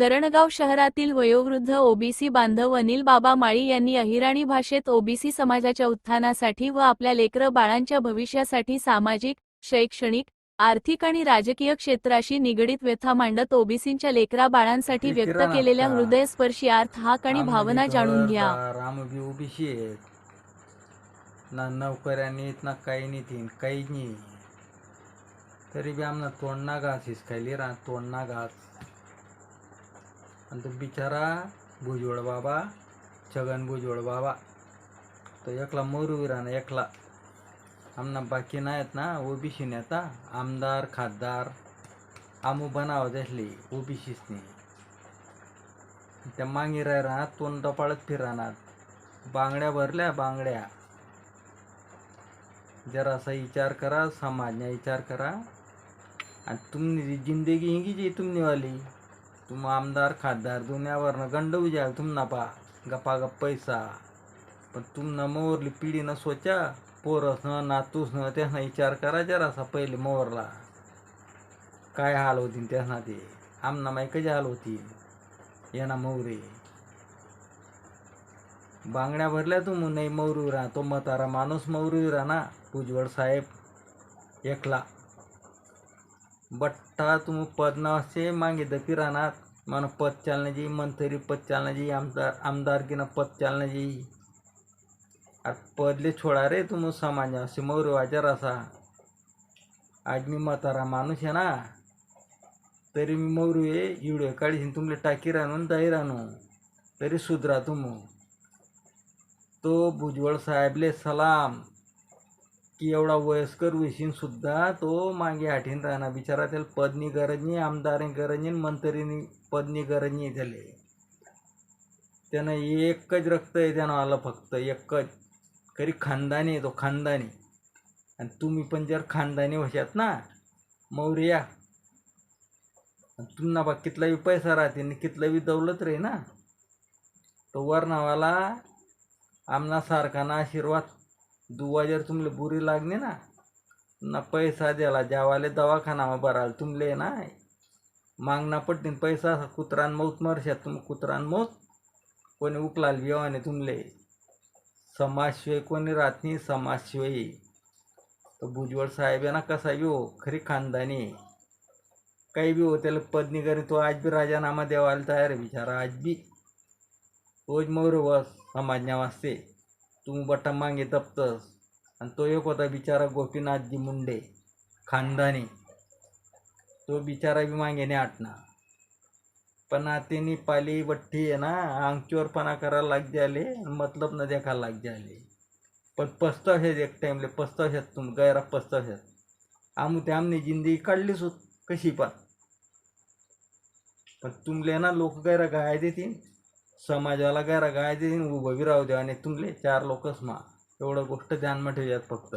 दरणगाव शहरातील वयोवृद्ध ओबीसी बांधव अनिल बाबा माळी यांनी अहिराणी भाषेत ओबीसी समाजाच्या उत्थानासाठी व आपल्या लेकरं बाळांच्या भविष्यासाठी सामाजिक शैक्षणिक आर्थिक आणि राजकीय क्षेत्राशी निगडीत व्यथा मांडत ओबीसींच्या लेकरा बाळांसाठी व्यक्त केलेल्या? हृदयस्पर्शी अर्थ हाक आणि भावना जाणून घ्या. घरदार, आम्ही बी उभीशी आहेत. ना नोकऱ्या नीत ना काही नीतीन काही नाही. तरी बी आमना तोंडना घास हिसकायली रा तोंडना घास. आणि तो बिचारा भुजवळ बाबा छगन भुजवळ बाबा. तो एकला मोरू राहणार एकला. आमना बाकी नाहीत ना ओबीसी नेता आमदार खासदार आमू बनाव ओ ओबीसीच नाही त्या मागे राहणार तोंड दपाळत फिरणार बांगड्या भरल्या बांगड्या. जरासा विचार करा समाजने विचार करा. आणि तुमनी जिंदगी हिंगी जी तुमनी वाली तुम आमदार खासदार दुनियावरनं गंड उजाल तुमना पा गप्पा गप्प पैसा. पण तुमनं मोरली पिढीनं सोचा पोरसनं नातूसनं त्यासना विचार करा जरासा पहिले मोरला. काय हाल होतीन त्यासना ते? आमना माई कशी हाल होतील येना मौरे. बांगड्या भरल्या तू नाही मौरू राहा तो मतारा माणूस मौरू राहा ना साहेब. एकला. बट्टा तुम पद नसे मागे दपी राहणार मन पद चालण्याची मंत्री पद चालण्याची आमदार आमदारकीनं पद चालण्याची अरे पदले छोडा रे तुम समाज असे मौरू असा. आज मी म्हातारा माणूस आहे ना तरी मी मोरू आहे व्हिडिओ काढीन तुमले टाकी राहून दही राहणू. तरी सुधरा तुम तो भुजबळ साहेबले सलाम. की एवढा वयस्कर विशीन सुद्धा तो मागे हाटीन राहणार. बिचारा त्याला पदनी गरज नाही आमदारी गरज नाही मंत्रीनी पदनी गरज नाही त्याला. त्यानं एकच रक्त आहे त्यानं आलं फक्त एकच. खरी खानदानी आहे तो खानदानी. आणि तुम्ही पण जर खानदानी वशात ना मौर्या. आणि तुम्हाला बा कितलाही पैसा राहते आणि कितलाही दौलत रे ना तो वरनावाला आमना सारखाना आशीर्वाद दुवा जर तुमले बुरी लागणे ना ना पैसा द्याला ज्यावाले दवाखानामा भराल तुमले ना मागना पडतीन पैसा कुत्रान मौत मरशात तुम कुत्रान मौत कोणी उकलाल व्यवाने तुमले. समाजशिवाय कोणी राहत नाही समाजशिवाय. तर भुजबळ साहेब आहे ना कसा बी खरी खानदानी. काही बी हो त्याला पदनी करी तो आज बी राजानामा देवायला तयार आहे बिचारा आज बी. रोज मौर्य बस समाजना तू बट्टा मागे दपतस आणि तो एक होता बिचारा गोपीनाथजी मुंडे खानदानी. तो बिचारा बी मागे नाही आटना पण आतेनी पाली बट्टी आहे ना अंगचोरपणा करायला लाग जाले मतलब न देखायला लाग जाले पण पस्तावशात एक टाईमले पस्तावशात तुम गैरा पस्तावशात आमू ते आमने जिंदगी काढलीच होत कशी पण. पण तुमले ना लोक गैरा गाय देतील समाजाला गैरा गाय देतील उभं बी राहू द्या आणि तुमले चार लोकच मा. एवढं गोष्ट ध्यानमा ठेवूयात फक्त.